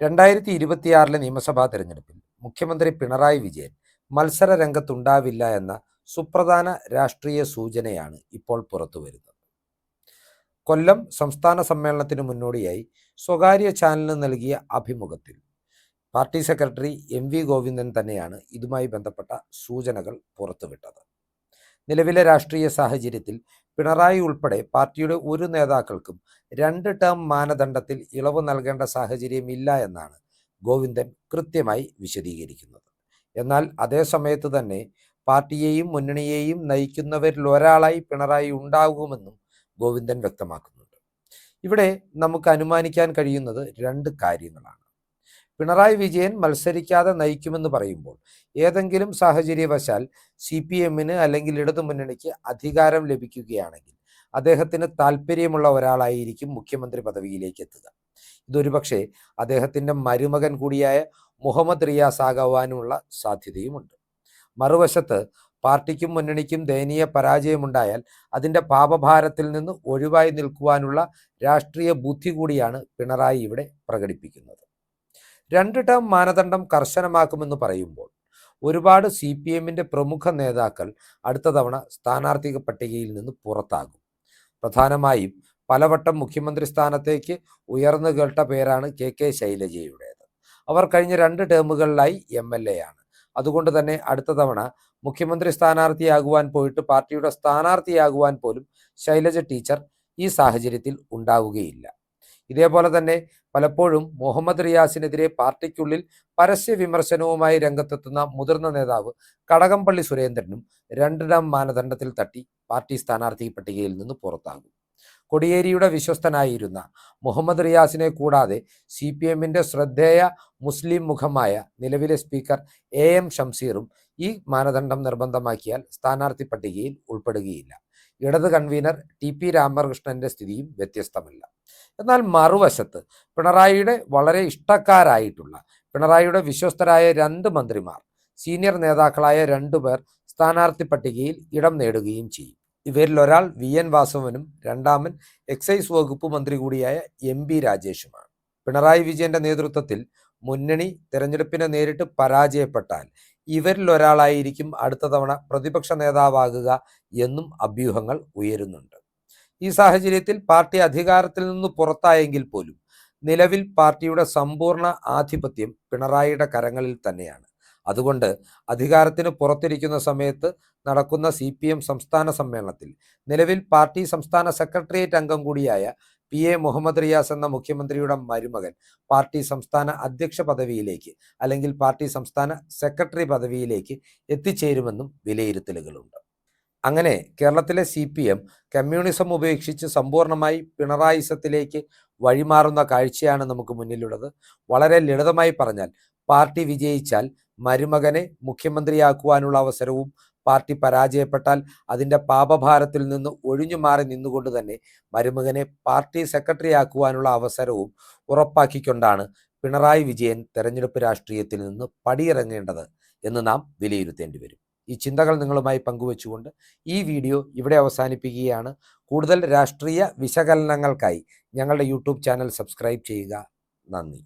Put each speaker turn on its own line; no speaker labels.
രണ്ടായിരത്തി ഇരുപത്തിയാറിലെ നിയമസഭാ തെരഞ്ഞെടുപ്പിൽ മുഖ്യമന്ത്രി പിണറായി വിജയൻ മത്സര രംഗത്തുണ്ടാവില്ല എന്ന സുപ്രധാന രാഷ്ട്രീയ സൂചനയാണ് ഇപ്പോൾ പുറത്തുവരുന്നത് കൊല്ലം സംസ്ഥാന സമ്മേളനത്തിന് മുന്നോടിയായി സ്വകാര്യ ചാനലിന് നൽകിയ അഭിമുഖത്തിൽ party secretary M V Govindan തന്നെയാണ് ഇതുമായി ബന്ധപ്പെട്ട സൂചനകൾ പുറത്തുവിട്ടത്. നിലവിലെ രാഷ്ട്രീയ സാഹചര്യത്തിൽ പിണറായി ഉൾപ്പെടെ പാർട്ടിയുടെ ഒരു നേതാക്കൾക്കും രണ്ട് ടേം മാനദണ്ഡത്തിൽ ഇളവ് നൽകേണ്ട സാഹചര്യം ഇല്ല എന്നാണ് ഗോവിന്ദൻ കൃത്യമായി വിശദീകരിക്കുന്നത്. എന്നാൽ അതേ സമയത്ത് തന്നെ പാർട്ടിയെയും മുന്നണിയെയും നയിക്കുന്നവരിൽ ഒരാളായി പിണറായി ഉണ്ടാകുമെന്നും ഗോവിന്ദൻ വ്യക്തമാക്കുന്നുണ്ട്. ഇവിടെ നമുക്ക് അനുമാനിക്കാൻ കഴിയുന്നത് രണ്ട് കാര്യങ്ങളാണ്. പിണറായി വിജയൻ മത്സരിക്കാതെ നയിക്കുമെന്ന് പറയുമ്പോൾ ഏതെങ്കിലും സാഹചര്യവശാൽ സി പി എമ്മിന് അല്ലെങ്കിൽ ഇടതുമുന്നണിക്ക് അധികാരം ലഭിക്കുകയാണെങ്കിൽ അദ്ദേഹത്തിന് താല്പര്യമുള്ള ഒരാളായിരിക്കും മുഖ്യമന്ത്രി പദവിയിലേക്ക് എത്തുക. ഇതൊരുപക്ഷെ അദ്ദേഹത്തിന്റെ മരുമകൻ കൂടിയായ മുഹമ്മദ് റിയാസ് ആകാവാനുള്ള സാധ്യതയുമുണ്ട്. മറുവശത്ത് പാർട്ടിക്കും മുന്നണിക്കും ദയനീയ പരാജയമുണ്ടായാൽ അതിന്റെ പാപഭാരത്തിൽ നിന്ന് ഒഴിവായി നിൽക്കുവാനുള്ള രാഷ്ട്രീയ ബുദ്ധി കൂടിയാണ് പിണറായി ഇവിടെ പ്രകടിപ്പിക്കുന്നത്. രണ്ട് ടേം മാനദണ്ഡം കർശനമാക്കുമെന്ന് പറയുമ്പോൾ ഒരുപാട് സി പി എമ്മിന്റെ പ്രമുഖ നേതാക്കൾ അടുത്ത തവണ സ്ഥാനാർത്ഥിക പട്ടികയിൽ നിന്ന് പുറത്താകും. പ്രധാനമായും പലവട്ടം മുഖ്യമന്ത്രി സ്ഥാനത്തേക്ക് ഉയർന്നു കേട്ട പേരാണ് കെ കെ ശൈലജയുടേത്. അവർ കഴിഞ്ഞ രണ്ട് ടേമുകളിലായി എം എൽ എ ആണ്. അതുകൊണ്ട് തന്നെ അടുത്ത തവണ മുഖ്യമന്ത്രി സ്ഥാനാർത്ഥിയാകുവാൻ പോയിട്ട് പാർട്ടിയുടെ സ്ഥാനാർത്ഥിയാകുവാൻ പോലും ശൈലജ ടീച്ചർ ഈ സാഹചര്യത്തിൽ ഉണ്ടാവുകയില്ല. ഇതേപോലെ തന്നെ പലപ്പോഴും മുഹമ്മദ് റിയാസിനെതിരെ പാർട്ടിക്കുള്ളിൽ പരസ്യ വിമർശനവുമായി രംഗത്തെത്തുന്ന മുതിർന്ന നേതാവ് കടകംപള്ളി സുരേന്ദ്രനും രണ്ടിടം മാനദണ്ഡത്തിൽ തട്ടി പാർട്ടി സ്ഥാനാർത്ഥി പട്ടികയിൽ നിന്ന് പുറത്താകും. കൊടിയേരിയുടെ വിശ്വസ്തനായിരുന്ന മുഹമ്മദ് റിയാസിനെ കൂടാതെ സി പി എമ്മിന്റെ ശ്രദ്ധേയ മുസ്ലിം മുഖമായ നിലവിലെ സ്പീക്കർ എ എം ഷംസീറും ഈ മാനദണ്ഡം നിർബന്ധമാക്കിയാൽ സ്ഥാനാർത്ഥി പട്ടികയിൽ ഉൾപ്പെടുകയില്ല. ഇടത് കൺവീനർ ടി പി രാമകൃഷ്ണന്റെ സ്ഥിതിയും വ്യത്യസ്തമല്ല. എന്നാൽ മറുവശത്ത് പിണറായിയുടെ വളരെ ഇഷ്ടക്കാരായിട്ടുള്ള പിണറായിയുടെ വിശ്വസ്തരായ രണ്ട് മന്ത്രിമാർ സീനിയർ നേതാക്കളായ രണ്ടുപേർ സ്ഥാനാർത്ഥി പട്ടികയിൽ ഇടം നേടുകയും ചെയ്യും. ഇവരിൽ ഒരാൾ വി. എൻ. വാസവനും രണ്ടാമൻ എക്സൈസ് വകുപ്പ് മന്ത്രി കൂടിയായ എം. ബി രാജേഷുമാണ്. പിണറായി വിജയന്റെ നേതൃത്വത്തിൽ മുന്നണി തെരഞ്ഞെടുപ്പിനെ നേരിട്ട് പരാജയപ്പെട്ടാൽ ഇവരിൽ ഒരാളായിരിക്കും അടുത്ത തവണ പ്രതിപക്ഷ നേതാവാകുക എന്നും അഭ്യൂഹങ്ങൾ ഉയരുന്നുണ്ട്. ഈ സാഹചര്യത്തിൽ പാർട്ടി അധികാരത്തിൽ നിന്ന് പുറത്തായെങ്കിൽ പോലും നിലവിൽ പാർട്ടിയുടെ സമ്പൂർണ ആധിപത്യം പിണറായിയുടെ കരങ്ങളിൽ തന്നെയാണ്. അതുകൊണ്ട് അധികാരത്തിന് പുറത്തിരിക്കുന്ന സമയത്ത് നടക്കുന്ന സി പി എം സംസ്ഥാന സമ്മേളനത്തിൽ നിലവിൽ പാർട്ടി സംസ്ഥാന സെക്രട്ടേറിയറ്റ് അംഗം കൂടിയായ പി എ മുഹമ്മദ് റിയാസ് എന്ന മുഖ്യമന്ത്രിയുടെ മരുമകൻ പാർട്ടി സംസ്ഥാന അധ്യക്ഷ പദവിയിലേക്ക് അല്ലെങ്കിൽ പാർട്ടി സംസ്ഥാന സെക്രട്ടറി പദവിയിലേക്ക് എത്തിച്ചേരുമെന്നും വിലയിരുത്തലുകളുണ്ട്. അങ്ങനെ കേരളത്തിലെ സി പി എം കമ്മ്യൂണിസം ഉപേക്ഷിച്ച് സമ്പൂർണമായി പിണറായിസത്തിലേക്ക് വഴിമാറുന്ന കാഴ്ചയാണ് നമുക്ക് മുന്നിലുള്ളത്. വളരെ ലളിതമായി പറഞ്ഞാൽ പാർട്ടി വിജയിച്ചാൽ മരുമകനെ മുഖ്യമന്ത്രിയാക്കുവാനുള്ള അവസരവും പാർട്ടി പരാജയപ്പെട്ടാൽ അതിന്റെ പാപഭാരത്തിൽ നിന്ന് ഒഴിഞ്ഞു മാറി നിന്നുകൊണ്ട് തന്നെ മരുമകനെ പാർട്ടി സെക്രട്ടറി ആക്കുവാനുള്ള അവസരവും ഉറപ്പാക്കിക്കൊണ്ടാണ് പിണറായി വിജയൻ തെരഞ്ഞെടുപ്പ് രാഷ്ട്രീയത്തിൽ നിന്ന് പടിയിറങ്ങേണ്ടത് എന്ന് നാം വിലയിരുത്തേണ്ടി വരും. ഈ ചിന്തകൾ നിങ്ങളുമായി പങ്കുവച്ചുകൊണ്ട് ഈ വീഡിയോ ഇവിടെ അവസാനിപ്പിക്കുകയാണ്. കൂടുതൽ രാഷ്ട്രീയ വിശകലനങ്ങൾക്കായി ഞങ്ങളുടെ യൂട്യൂബ് ചാനൽ സബ്സ്ക്രൈബ് ചെയ്യുക. നന്ദി.